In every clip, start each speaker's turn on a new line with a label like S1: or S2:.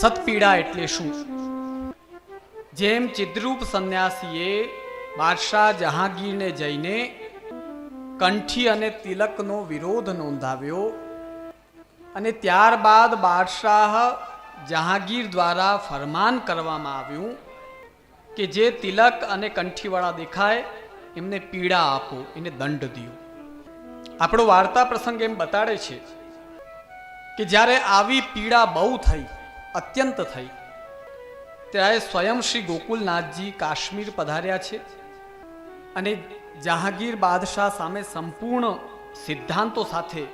S1: સતપીડા એટલે શું? જેમ ચિદ્રૂપ સંન્યાસીએ બાદશાહ જહાંગીરને જઈને કંઠી અને તિલકનો વિરોધ નોંધાવ્યો અને ત્યારબાદ બાદશાહ જહાંગીર દ્વારા ફરમાન કરવામાં આવ્યું કે જે તિલક અને કંઠીવાળા દેખાય, એમને પીડા આપો, એને દંડ દો આપણો વાર્તા પ્રસંગ એમ બતાડે છે કે જ્યારે આવી પીડા બહુ થઈ અત્યંત થઈ. ત્યારે સ્વયં શ્રી ગોકુલનાથજી કાશ્મીર પધાર્યા છે અને જહાંગીર બાદશાહ સામે સંપૂર્ણ સિદ્ધાંતો સાથે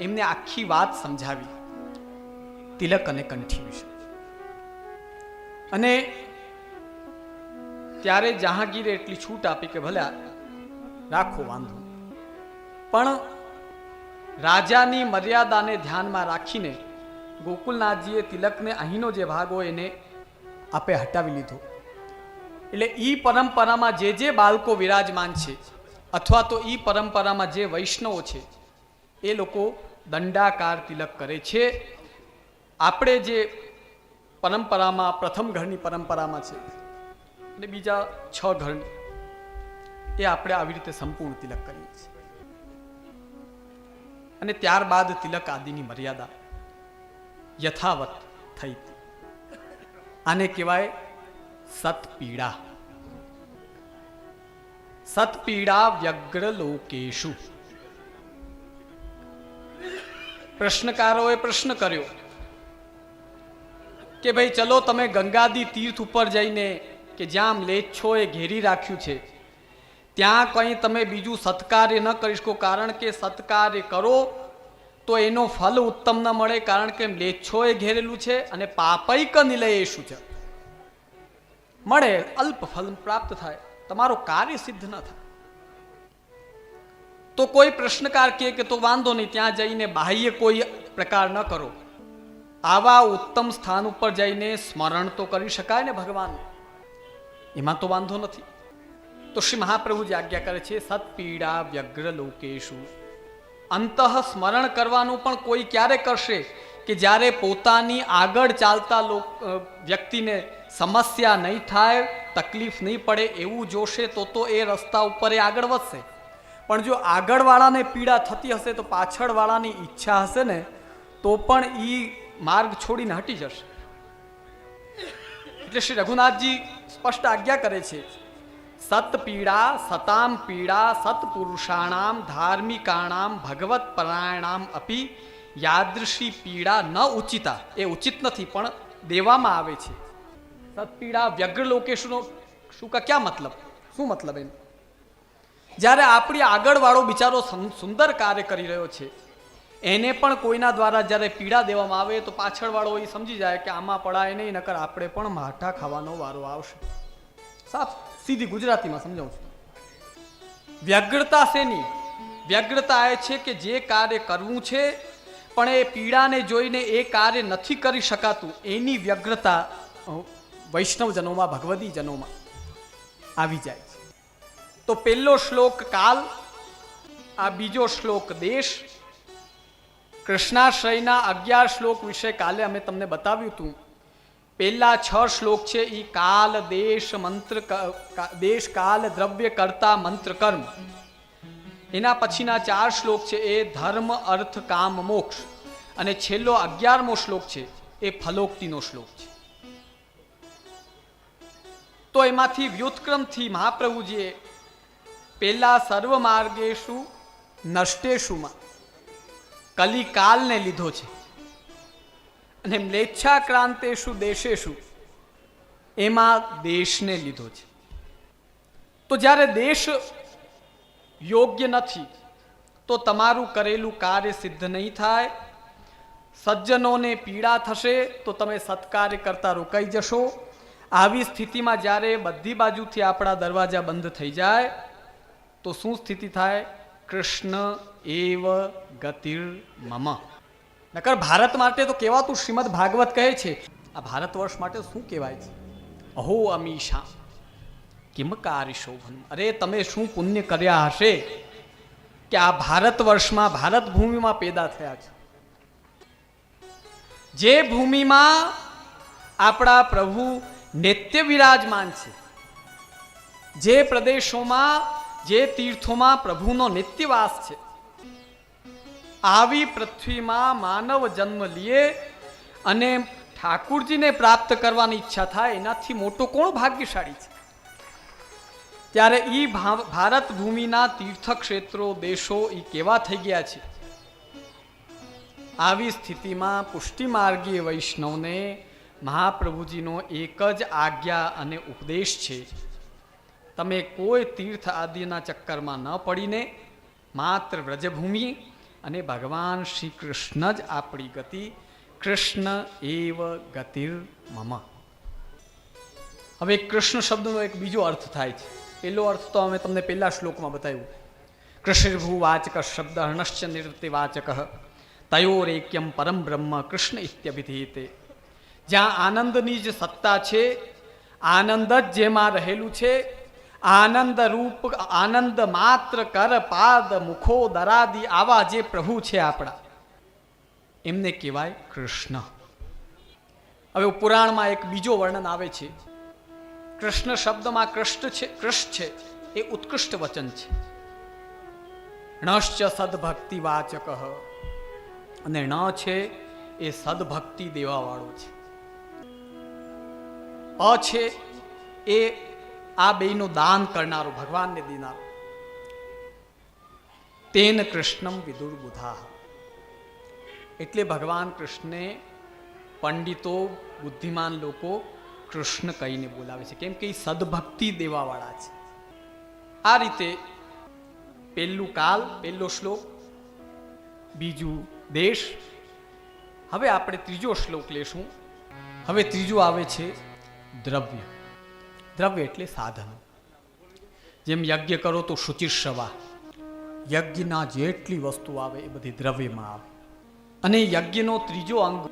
S1: એમને આખી વાત સમજાવી તિલક અને કંઠી વિશે. અને ત્યારે જહાંગીરે એટલી છૂટ આપી કે ભલે રાખો, વાંધો પણ રાજાની મર્યાદાને ધ્યાનમાં રાખીને ગોકુલનાથજીએ તિલકને અહીંનો જે ભાગ હોય એને આપે હટાવી લીધો. એટલે એ પરંપરામાં જે જે બાળકો વિરાજમાન છે, અથવા તો એ પરંપરામાં જે વૈષ્ણવો છે, એ લોકો દંડાકાર તિલક કરે છે. આપણે જે પરંપરામાં, પ્રથમ ઘરની પરંપરામાં છે, અને બીજા છ ઘરની, એ આપણે આવી રીતે સંપૂર્ણ તિલક કરીએ છીએ. અને ત્યારબાદ તિલક આદિની મર્યાદા. યથાવત થઈ આને કહેવાય સતપીડા. સતપીડા વ્યગ્ર લોકેશુ પ્રશ્નકારોએ પ્રશ્ન કર્યો કે ભાઈ ચલો તમે ગંગાદી તીર્થ ઉપર જઈને કે જ્યાં એ ઘેરી રાખ્યું છે, ત્યાં કંઈ તમે બીજું સત્કાર્ય ન કરી શકો, કારણ કે સત્કાર્ય કરો તો એનો ફલ ઉત્તમ ન મળે કારણ કે મ્લેચ્છોએ ઘેરેલું છે અને પાપૈક નિલયેશું છે? મળે, અલ્પ ફલ પ્રાપ્ત થાય, તમારો કાર્ય સિદ્ધ ન થાય. તો કોઈ પ્રશ્નકાર કહે કે તો વાંધો નહીં, ત્યાં જઈને બાહ્ય કોઈ પ્રકાર ન કરો. આવા ઉત્તમ સ્થાન ઉપર જઈને સ્મરણ તો કરી શકાય ને ભગવાન એમાં તો વાંધો નથી. તો શ્રી મહાપ્રભુજી આજ્ઞા કરે છે, સત્પીડા વ્યગ્ર લોકેશુ. અંતઃ સ્મરણ કરવાનું પણ કોઈ ક્યારે કરશે કે જ્યારે પોતાની આગળ ચાલતા વ્યક્તિને સમસ્યા નહીં થાય, તકલીફ નહીં પડે એવું જોશે તો તો એ રસ્તા ઉપર એ આગળ વધશે. પણ જો આગળવાળાને પીડા થતી હશે તો પાછળવાળાની ઈચ્છા હશે ને, તો પણ એ માર્ગ છોડીને હટી જશે. એટલે શ્રી રઘુનાથજી સ્પષ્ટ આજ્ઞા કરે છે સત પીડા સતામ પીડા સત્પુરુષાણામ ધાર્મિકાણામ ભગવત પરાયણામ અપી યાદૃશી પીડા ન ઉચિતા એ ઉચિત નથી, પણ દેવામાં આવે છે. સતપીડા વ્યગ્ર લોકેશનો શું કા ક્યાં મતલબ? શું મતલબ એનો? જ્યારે આપણી આગળવાળો બિચારો સુંદર કાર્ય કરી રહ્યો છે, એને પણ કોઈના દ્વારા જ્યારે પીડા દેવામાં આવે તો પાછળવાળો એ સમજી જાય કે આમાં પડાય નહીં, નકર આપણે પણ માઠા ખાવાનો વારો આવશે. સાફ. સીધી ગુજરાતીમાં સમજાવું છું. વ્યગ્રતા શેની વ્યગ્રતા એ છે કે જે કાર્ય કરવું છે, પણ એ પીડાને જોઈને એ કાર્ય નથી કરી શકાતું. એની વ્યગ્રતા વૈષ્ણવજનોમાં, ભગવદીજનોમાં આવી જાય છે. તો પહેલો શ્લોક કાલ, આ બીજો શ્લોક દેશ, કૃષ્ણાશ્રયના અગિયાર શ્લોક વિશે કાલે અમે તમને બતાવ્યું હતું. પહેલા છ શ્લોક છે એ કાલ, દેશ, મંત્ર દેશ, કાલ, દ્રવ્ય, કરતા, મંત્ર, કર્મ. એના પછીના ચાર શ્લોક છે, એ ધર્મ, અર્થ, કામ, મોક્ષ. અને છેલ્લો અગિયારમો શ્લોક છે, એ ફલોક્તિનો શ્લોક છે. તો એમાંથી વ્યુત્ક્રમથી મહાપ્રભુજીએ પહેલા સર્વ માર્ગેશુ નષ્ટેશુમાં, કલિકાલને લીધો છે. અને મ્લેચ્છા ક્રાંતેશુ દેશેશુ એમાં દેશને લીધો છે. તો જ્યારે દેશ યોગ્ય નથી, તો તમારું કરેલું કાર્ય સિદ્ધ નહીં થાય, સજ્જનોને પીડા થશે, તો તમે સત્કાર્ય કરતા રોકાઈ જશો. આવી સ્થિતિમાં જ્યારે બધી બાજુથી આપણા દરવાજા બંધ થઈ જાય, તો શું સ્થિતિ થાય? કૃષ્ણ એવ ગતિર મમ નકર ભારત માટે તો કહેવાતું શ્રીમદ ભાગવત કહે છે. આ ભારત વર્ષ માટે શું કહેવાય છે? અહો અમીશા, કિમ કારી શોભન અરે તમે શું પુણ્ય કર્યા હશે કે આ ભારત વર્ષમાં ભારત ભૂમિમાં પેદા થયા છે? જે ભૂમિમાં આપણા પ્રભુ નિત્ય વિરાજમાન છે, જે પ્રદેશોમાં, જે તીર્થોમાં પ્રભુનો નિત્યવાસ છે આવી પૃથ્વીમાં માનવ જન્મ લીએ અને ઠાકુરજીને પ્રાપ્ત કરવાની ઈચ્છા થાય, એનાથી મોટો કોણ ભાગ્યશાળી છે? ત્યારે ભા- ભારત ભૂમિના તીર્થક્ષેત્રો, દેશો એ કેવા થઈ ગયા છે? આવી સ્થિતિમાં પુષ્ટિમાર્ગીય વૈષ્ણવને મહાપ્રભુજીનો એક જ આજ્ઞા અને ઉપદેશ છે, તમે કોઈ તીર્થ આદિના ચક્કરમાં ન પડીને માત્ર વ્રજભૂમિ અને ભગવાન શ્રી કૃષ્ણ જ આપણી ગતિ. કૃષ્ણ એવ ગતિર મમ. હવે કૃષ્ણ શબ્દનો એક બીજો અર્થ થાય છે. પેલો અર્થ તો અમે તમને પહેલા શ્લોકમાં બતાવ્યું. કૃષ્ણભૂ વાચક શબ્દ હણશ્ચ નિવૃત્તિ વાચક. તયોરેક્યમ પરમ બ્રહ્મ કૃષ્ણ ઇત્યભિધીયતે જ્યાં આનંદની જ સત્તા છે, આનંદ જ જેમાં રહેલું છે આનંદ રૂપ, આનંદ માત્ર કર, પાદ, મુખો, દરાદી, આવા જે પ્રભુ છે આપણા. એમને કહેવાય કૃષ્ણ. હવે પુરાણમાં એક બીજો વર્ણન આવે છે. કૃષ્ણ શબ્દમાં કૃષ્ણ છે કૃષ્ણ છે, એ ઉત્કૃષ્ટ વચન છે. ણશ્ચ સદભક્તિ વાચક. અને ન છે, એ સદભક્તિ દેવાવાળો છે. અ છે, એ આ બેયનું દાન કરનારો ભગવાનને દેનારું. તેન કૃષ્ણમ વિદુર બુધા એટલે ભગવાન કૃષ્ણે પંડિતો, બુદ્ધિમાન લોકો કૃષ્ણ કહીને બોલાવે છે. કેમ કે એ સદભક્તિ દેવાવાળા છે. આ રીતે પહેલું કાલ, પહેલો શ્લોક, બીજું દેશ. હવે આપણે ત્રીજો શ્લોક લેશું. હવે ત્રીજો આવે છે દ્રવ્ય. દ્રવ્ય એટલે સાધનો. જેમ યજ્ઞ કરો તો શુચિર્ષવા યજ્ઞના જેટલી વસ્તુ આવે એ બધી દ્રવ્યમાં આવે. અને યજ્ઞનો ત્રીજો અંગ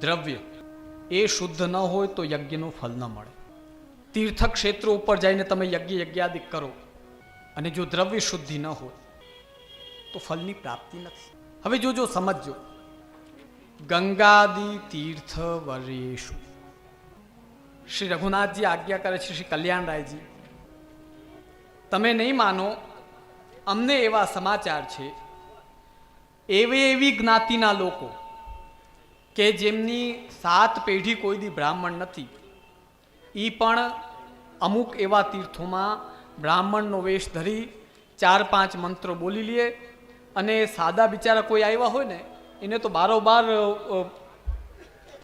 S1: દ્રવ્ય. એ શુદ્ધ ન હોય તો યજ્ઞનું ફલ ન મળે. તીર્થ ક્ષેત્રો ઉપર જઈને તમે યજ્ઞ યજ્ઞાદિ કરો અને જો દ્રવ્ય શુદ્ધિ ન હોય તો ફલની પ્રાપ્તિ નથી. હવે જોજો, સમજજો. ગંગાદી તીર્થ વરેશુ શ્રી રઘુનાથજી આજ્ઞા કરે છે શ્રી કલ્યાણરાયજી, તમે નહીં માનો, અમને એવા સમાચાર છે, એવી એવી જ્ઞાતિના લોકો કે જેમની સાત પેઢી કોઈ દી બ્રાહ્મણ નથી. એ પણ અમુક એવા તીર્થોમાં બ્રાહ્મણનો વેશ ધરી ચાર પાંચ મંત્રો બોલી લે અને સાદા બિચારા કોઈ આવ્યા હોય ને, એને તો બારોબાર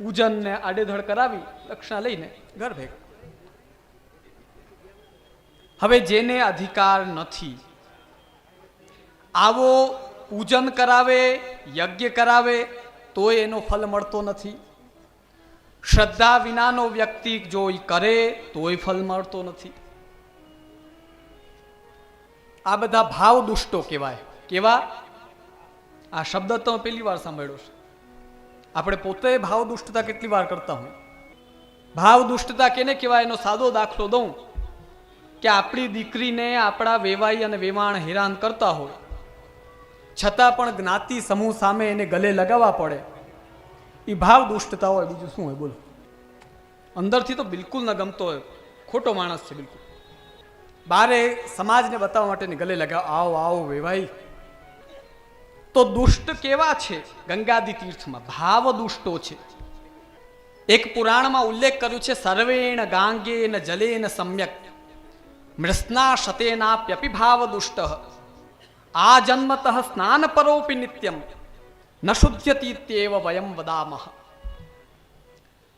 S1: અ, અ, પૂજન ને આડેધડ કરાવી દક્ષિણા લઈને ઘર ભેગ હવે જેને અધિકાર નથી આવો પૂજન કરાવે યજ્ઞ કરાવે તોય એનો ફલ મળતો નથી. શ્રદ્ધા વિનાનો વ્યક્તિ જો એ કરે તોય ફલ મળતો નથી. આ બધા ભાવ દુષ્ટો કહેવાય. કેવા? આ શબ્દ તો પહેલી વાર સાંભળ્યો છે. આપણે પોતે ભાવ દુષ્ટતા કેટલી વાર કરતા હોય? ભાવ દુષ્ટતા કેને કહેવાય? એનો સાદો દાખલો દઉં. કે આપણી દીકરીને આપણા વેવાઈ અને વેવાણ હેરાન કરતા હોય. છતાં પણ જ્ઞાતિ સમૂહ સામે એને ગલે લગાવવા પડે. એ ભાવ દુષ્ટતા હોય. બીજું શું હોય? બોલો. અંદરથી તો બિલકુલ ન ગમતો હોય. ખોટો માણસ છે બિલકુલ. બારે સમાજને બતાવવા માટેની ગલે લગાવ આવો આવો વેવાઈ. તો દુષ્ટ કેવા છે? ગંગાદી તીર્થમાં ભાવ દુષ્ટો છે. એક પુરાણમાં ઉલ્લેખ કર્યું છે, સર્વેણ ગાંગેન જલેન સમ્યક મૃષ્ણા શતેનાપ્યપી ભાવ દુષ્ટ, આ જન્મત સ્નાન પરોપી નિત્યમ, ન શુદ્ધ્યતીત્યેવ વયમ વદામહ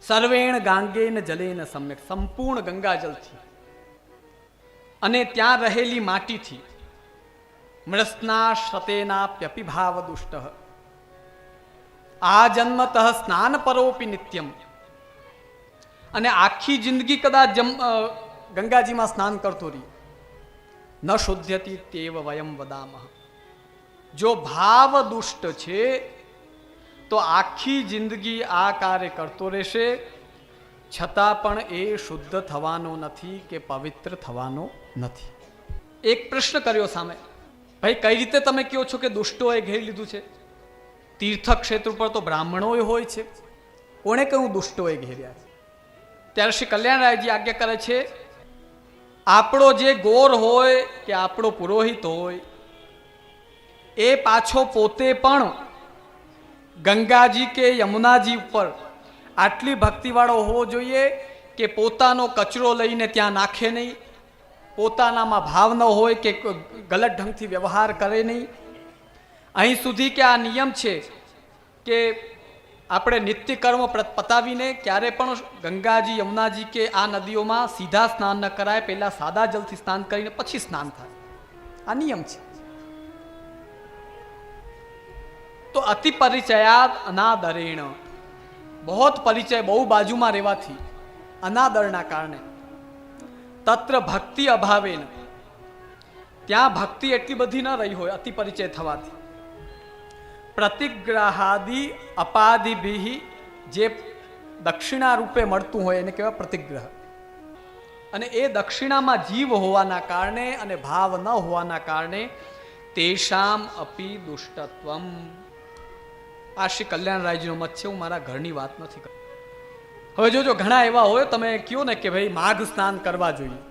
S1: સર્વેણ ગાંગેન જલેન સમ્યક, સંપૂર્ણ ગંગાજલથી, અને ત્યાં રહેલી માટીથી મૃસ્ના શતેનાપ્યપી ભાવ દુષ્ટ આ જન્મત સ્નાન પરોપી નિત્યમ અને આખી જિંદગી કદાચ જમ ગંગાજીમાં સ્નાન કરતો રહી ન શુદ્ધ્યતી તેવ વયમ વદામહ જો ભાવ દુષ્ટ છે તો આખી જિંદગી આ કાર્ય કરતો રહેશે છતાં પણ એ શુદ્ધ થવાનો નથી કે પવિત્ર થવાનો નથી એક પ્રશ્ન કર્યો સામે ભાઈ, કઈ રીતે તમે કહો છો કે દુષ્ટોએ ઘેરી લીધું છે? તીર્થ ક્ષેત્ર પર તો બ્રાહ્મણોય હોય છે. કોણે કહ્યું દુષ્ટોએ ઘેર્યા છે? ત્યારે શ્રી કલ્યાણરાયજી આજ્ઞા કરે છે, આપણો જે ગોર હોય કે આપણો પુરોહિત હોય, એ પાછો પોતે પણ ગંગાજી કે યમુનાજી ઉપર આટલી ભક્તિવાળો હોવો જોઈએ કે પોતાનો કચરો લઈને ત્યાં નાખે નહીં. પોતાનામાં ભાવ ન હોય કે ગલત ઢંગથી વ્યવહાર કરે નહીં. અહીં સુધી કે આ નિયમ છે કે આપણે નિત્ય કર્મ પ્ર- પતાવીને ક્યારે પણ ગંગાજી, યમુનાજી કે આ નદીઓમાં સીધા સ્નાન ન કરાય. પહેલાં સાદા જલથી સ્નાન કરીને પછી સ્નાન થાય. આ નિયમ છે. તો અતિ પરિચયાત અનાદરેણ. બહોત પરિચય બહુ બાજુમાં રહેવાથી અનાદરના કારણે. તત્ર ભક્તિ અભાવે ત્યાં ભક્તિ એટલી બધી ન રહી હોય, અતિ પરિચય થવાથી. પ્રતિગ્રહાદિ અપાદિભિ જે દક્ષિણા રૂપે મળતું હોય એને કહેવાય પ્રતિગ્રહ. અને એ દક્ષિણામાં જીવ હોવાના કારણે અને ભાવ ન હોવાના કારણે તેષામ અપી દુષ્ટત્વમ. આ શ્રી કલ્યાણરાયજીનો મત છે, હું મારા ઘરની વાત નથી કરતો હવે જોજો, ઘણા એવા હોય, તમે કયો ને કે ભાઈ માઘ સ્નાન કરવા જોઈએ.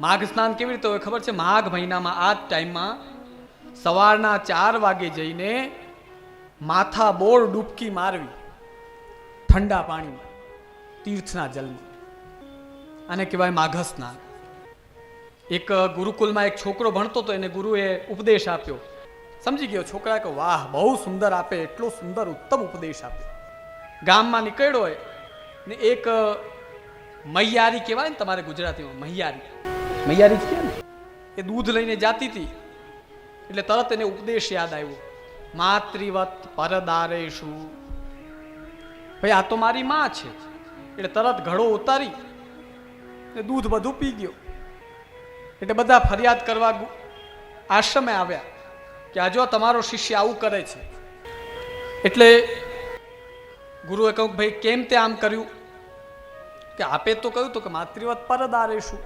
S1: માઘ સ્નાન કેવી રીતે હોય ખબર છે? માઘ મહિનામાં આ જ ટાઈમમાં સવારના ચાર વાગે જઈને માથા બોર ડૂબકી મારવી, ઠંડા પાણીમાં, તીર્થના જલમાં. આને કહેવાય માઘ સ્નાન. એક ગુરુકુલમાં એક છોકરો ભણતો તો એને ગુરુએ ઉપદેશ આપ્યો. સમજી ગયો છોકરા કે વાહ, બહુ સુંદર આપે, એટલો સુંદર ઉત્તમ ઉપદેશ આપ્યો. ગામમાં નીકળ્યો હોય ને એક મૈયારી કહેવાય ને તમારે ગુજરાતીમાં મૈયારી. મૈયારી જ ને? એ દૂધ લઈને જાતી હતી. એટલે તરત એને ઉપદેશ યાદ આવ્યો. માતૃવત પરદારેશુ. ભાઈ આ તો મારી માં છે. એટલે તરત ઘડો ઉતારી ને દૂધ બધું પી ગયો. એટલે બધા ફરિયાદ કરવા આશ્રમે આવ્યા કે આ જો તમારો શિષ્ય આવું કરે છે. એટલે ગુરુએ કહ્યું ભાઈ, કેમ તે આમ કર્યું? કે આપે તો કહ્યું તો કે માતૃવત પરદારેશું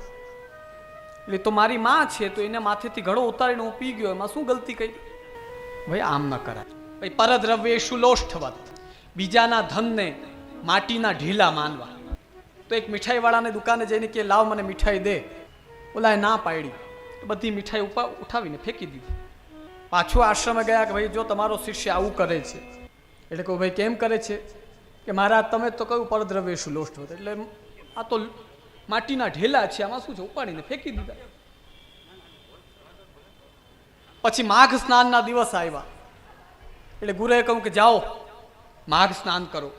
S1: એટલે તો મારી માં છે, તો એને માથેથી ઘડો ઉતારીને હું પી ગયો, એમાં શું ગલતી કરી? ભાઈ, આમ ન કરાય. ભાઈ, પરદ્રવ્યેશુ લોષ્ઠવત, બીજાના ધનને માટીના ઢીલા માનવા. તો એક મીઠાઈવાળાને દુકાને જઈને કે, લાવ મને મીઠાઈ દે. ઓલાએ ના પાડી. બધી મીઠાઈ ઉપા, ઉઠાવીને ફેંકી દીધી. પાછું આશ્રમે ગયા કે, ભાઈ, જો તમારો શિષ્ય આવું કરે છે. એટલે કહું ભાઈ, કેમ કરે છે? કે મારા તમે તો કયું પરદ્રવ્ય લોસ્ટ હોત એટલે આ તો માટીના ઢેલા છે, આમાં શું છે? ઉપાડીને ફેંકી દીધા. પછી માઘ સ્નાનના દિવસ આવ્યા. એટલે ગુરુએ કહ્યું કે જાઓ, માઘ સ્નાન કરો.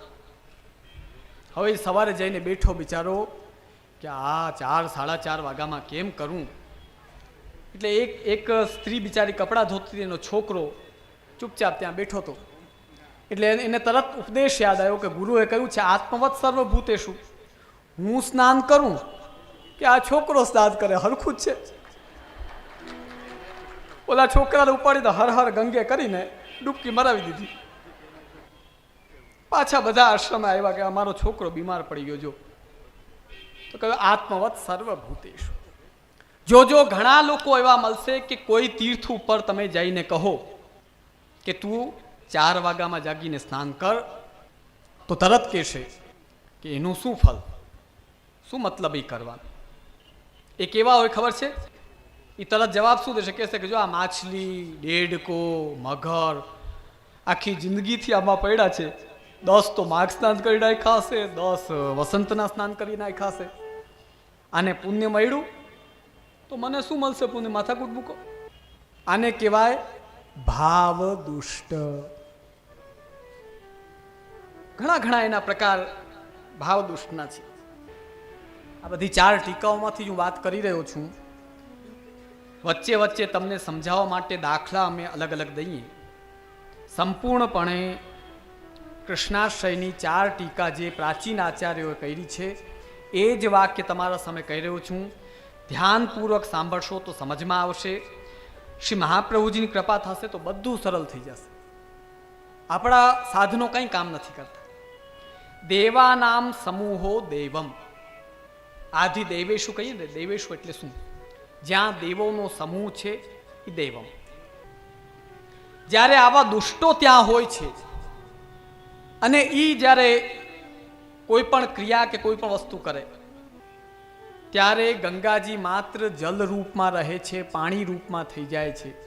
S1: હવે સવારે જઈને બેઠો બિચારો કે આ ચાર, સાડા ચાર વાગ્યામાં કેમ કરું? એટલે એક એક સ્ત્રી બિચારી કપડાં ધોતી એનો છોકરો ચૂપચાપ ત્યાં બેઠો હતો. એટલે એને- તરત ઉપદેશ યાદ આવ્યો કે ગુરુએ કહ્યું છે, આત્મવત સર્વભૂતેશું હું સ્નાન કરું કે આ છોકરો સ્નાન કરે, હરખું જ છે. ઓલા છોકરાને ઉપાડીને હર હર ગંગે કરીને ડૂબકી મરાવી દીધી. પાછા બધા આશ્રમે આવ્યા કે અમારો છોકરો બીમાર પડી ગયો, જો. તો કહ્યું, આત્મવત સર્વભૂતેશ જો જો ઘણા લોકો એવા મળશે કે કોઈ તીર્થ ઉપર તમે જઈને કહો કે તું ચાર વાગ્યામાં જાગીને સ્નાન કર, તો તરત કહેશે કે એનું શું ફલ શું મતલબ એ કરવાનું? એ કેવા હોય ખબર છે? એ તરત જવાબ શું દેશે? કહેશે કે જો આ માછલી, ડેડકો, મગર આખી જિંદગીથી આમાં પડ્યા છે. દસ તો માઘ સ્નાન કરી નાખ્યા હશે, દસ વસંતના સ્નાન કરી નાખ્યા હશે. આને પુણ્ય મળ્યું? તો મને શું મળશે પુણ્ય? માથાકૂટ મૂકો. આને કહેવાય ભાવ દુષ્ટ ઘણા ઘણા એના પ્રકાર ભાવ દુષ્ટના છે. આ બધી ચાર ટીકાઓમાંથી હું વાત કરી રહ્યો છું. વચ્ચે વચ્ચે તમને સમજાવવા માટે દાખલા અમે અલગ અલગ દઈએ. સંપૂર્ણપણે કૃષ્ણાશ્રયની ચાર ટીકા જે પ્રાચીન આચાર્યોએ કરી છે, એ જ વાક્ય તમારા સામે કહી રહ્યો છું. ધ્યાનપૂર્વક સાંભળશો તો સમજમાં આવશે. શ્રી મહાપ્રભુજીની કૃપા થશે તો બધું સરળ થઈ જશે. આપણા સાધનો કંઈ કામ નથી કરતા. દેવાનામ સમૂહો દેવમ. આધિ દેવેશુ કહીએ ને, દેવેશુ એટલે શું? જ્યાં દેવોનો સમૂહ છે એ દેવમ. જ્યારે આવા દુષ્ટો ત્યાં હોય છે અને એ જ્યારે કોઈ પણ ક્રિયા કે કોઈ પણ વસ્તુ કરે ત્યારે ગંગાજી માત્ર જલ રૂપમાં રહે છે પાણી રૂપમાં થઈ જાય છે.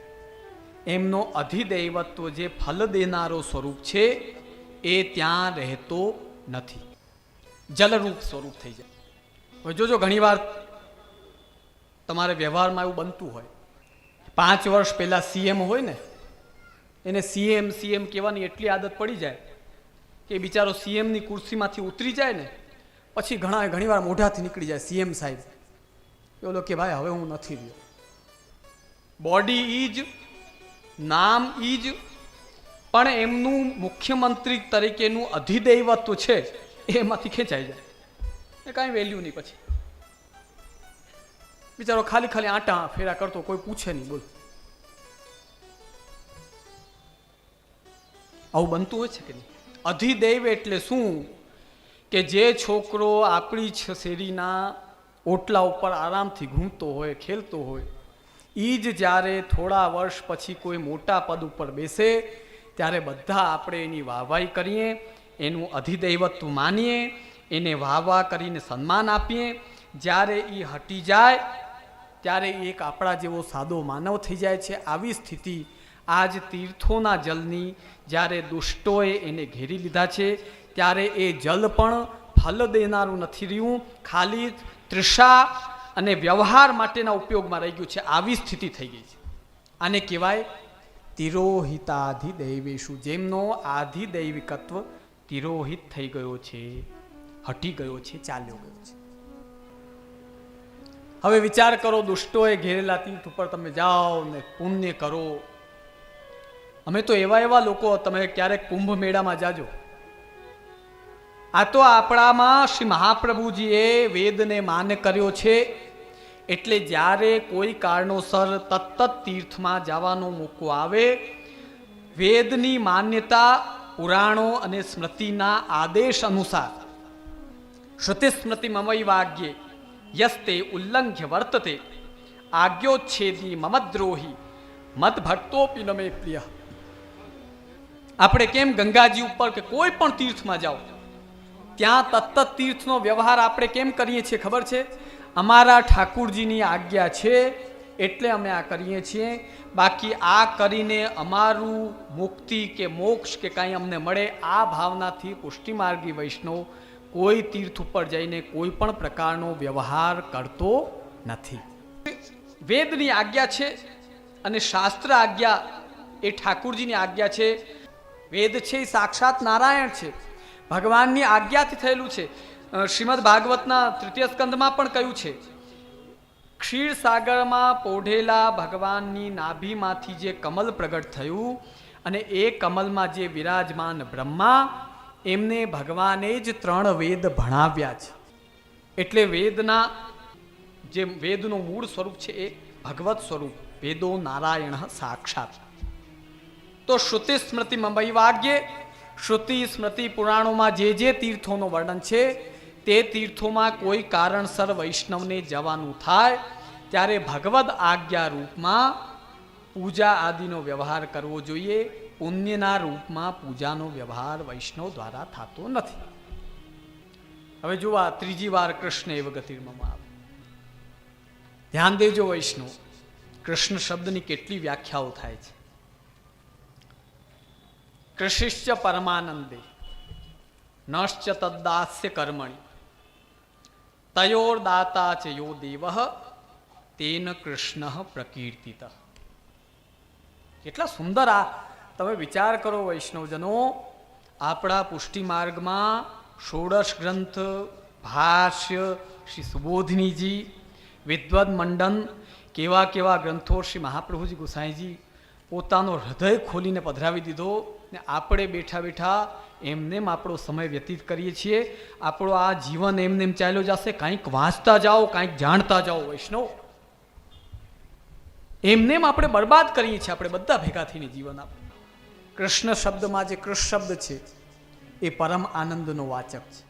S1: એમનો અધિદૈવત્વ જે ફલ દેનારો સ્વરૂપ છે, એ ત્યાં રહેતો નથી. જલરૂપ સ્વરૂપ થઈ જાય. હવે જોજો, ઘણીવાર તમારે વ્યવહારમાં એવું બનતું હોય. પાંચ વર્ષ પહેલાં સીએમ હોય ને, એને સીએમ સીએમ કહેવાની એટલી આદત પડી જાય કે બિચારો સીએમની કુર્સીમાંથી ઉતરી જાય ને પછી ઘણા ઘણીવાર મોઢાથી નીકળી જાય સીએમ સાહેબ. ઓલો કે, ભાઈ, હવે હું નથી રહ્યો. બોડી ઈજ નામ ઈજ પણ એમનું મુખ્યમંત્રી તરીકેનું અધિદૈવત્વ છે, એમાંથી ખેંચાઈ જાય. એ કાંઈ વેલ્યુ નહીં પછી. બિચારો ખાલી ખાલી આટા ફેરા કરતો, કોઈ પૂછે નહીં, બોલ. આવું બનતું હોય છે કે નહીં? અધિદૈવ એટલે શું? કે જે છોકરો આપણી શેરીના ઓટલા ઉપર આરામથી ઘૂમતો હોય, ખેલતો હોય એ જ જ્યારે થોડા વર્ષ પછી કોઈ મોટા પદ ઉપર બેસે, ત્યારે બધા આપણે એની વાહવાહી કરીએ, એનું અધિદૈવત્વ માનીએ, એને વાહવા કરીને સન્માન આપીએ. જ્યારે એ હટી જાય, ત્યારે એક આપણા જેવો સાદો માનવ થઈ જાય છે. આવી સ્થિતિ આજ તીર્થોના જલની જ્યારે દુષ્ટોએ એને ઘેરી લીધા છે. ત્યારે એ જલ પણ ફલ દેનારું નથી રહ્યું. ખાલી તૃષા અને વ્યવહાર માટેના ઉપયોગમાં રહી ગયું છે. આવી સ્થિતિ થઈ ગઈ છે. આને કહેવાય તિરોહિતાધિદૈવેશુ જેમનો આધિદૈવિકત્વ તિરોહિત થઈ ગયો છે, હટી ગયો છે, ચાલ્યો ગયો છે. હવે વિચાર કરો, દુષ્ટોએ ઘેરેલા તીર્થ ઉપર તમે જાઓ ને પુણ્ય કરો. અમે તો એવા એવા લોકો, તમે ક્યારેક કુંભ મેળામાં જાજો. આ તો આપણામાં શ્રી મહાપ્રભુજીએ વેદને માન્ય કર્યો છે. એટલે જ્યારે કોઈ કારણોસર તત્ત તીર્થમાં જવાનો મોકો આવે, વેદની માન્યતા, પુરાણો અને સ્મૃતિના આદેશ અનુસાર શ્રુતિ સ્મૃતિ મમય વાગ્યે યસ્તે ઉલ્લંઘ્ય વર્તતે, આજ્ઞોચ્છેદી મમદ્રોહી મત ભક્તોપી ન પ્રિય. આપણે કેમ ગંગાજી ઉપર કે કોઈ પણ તીર્થમાં જાઓ? ત્યાં તત્ત તીર્થનો વ્યવહાર આપણે કેમ કરીએ છીએ ખબર છે? અમારા ઠાકુરજીની આજ્ઞા છે, એટલે અમે આ કરીએ છીએ. બાકી આ કરીને અમારું મુક્તિ કે મોક્ષ કે કાંઈ અમને મળે, આ ભાવનાથી પુષ્ટિમાર્ગી વૈષ્ણવ કોઈ તીર્થ ઉપર જઈને કોઈ પણ પ્રકારનો વ્યવહાર કરતો નથી. વેદની આજ્ઞા છે અને શાસ્ત્ર આજ્ઞા એ ઠાકુરજીની આજ્ઞા છે. વેદ છે એ સાક્ષાત નારાયણ છે. ભગવાનની આજ્ઞાથી થયેલું છે. શ્રીમદ ભાગવતના તૃતીય સ્કંદમાં પણ કહ્યું છે ક્ષીરસાગરમાં પોઢેલા ભગવાનની નાભીમાંથી જે કમલ પ્રગટ થયું અને એ કમલમાં જે વિરાજમાન બ્રહ્મા, એમને ભગવાને જ ત્રણ વેદ ભણાવ્યા છે. એટલે વેદના જે વેદનું મૂળ સ્વરૂપ છે એ ભગવત સ્વરૂપ, વેદો નારાયણ સાક્ષાત. તો શ્રુતિ સ્મૃતિ મંબઈ વાગ્યે શ્રુતિ, સ્મૃતિ, પુરાણોમાં જે જે તીર્થોનું વર્ણન છે, તે તીર્થોમાં કોઈ કારણસર વૈષ્ણવને જવાનું થાય, ત્યારે ભગવદ આજ્ઞા રૂપમાં પૂજા આદિનો વ્યવહાર કરવો જોઈએ. પુણ્યના રૂપમાં પૂજાનો વ્યવહાર વૈષ્ણવ દ્વારા થતો નથી. હવે જુઓ ત્રીજી વાર કૃષ્ણ એવ ગતિર્મમાં આવે. ધ્યાન દેજો વૈષ્ણવ, કૃષ્ણ શબ્દની કેટલી વ્યાખ્યાઓ થાય છે. કૃષિશ્ચ પરમાનંદે નશ્ચ તદ્દાસ્ય કર્મણી તયોર્દાતા ચ યો દેવ તેન કૃષ્ણ પ્રકીર્તિત કેટલા સુંદર આ તમે વિચાર કરો વૈષ્ણવજનો, આપણા પુષ્ટિ માર્ગમાં ષોડશ ગ્રંથ, ભાષ્ય શ્રી સુબોધિનીજી, વિદ્વદ મંડન કેવા કેવા ગ્રંથો શ્રી મહાપ્રભુજી ગુસાઈજી પોતાનો હૃદય ખોલીને પધરાવી દીધો. ને આપણે બેઠા બેઠા એમનેમ આપણો સમય વ્યતીત કરીએ છીએ. આપણો આ જીવન એમનેમ ચાલ્યો જશે. કાંઈક વાંચતા જાઓ, કાંઈક જાણતા જાઓ વૈષ્ણવ. એમનેમ આપણે બરબાદ કરીએ છીએ આપણે બધા ભેગા થઈને જીવન આપણે. કૃષ્ણ શબ્દમાં જે કૃષ્ણ શબ્દ છે, એ પરમ આનંદનો વાચક છે.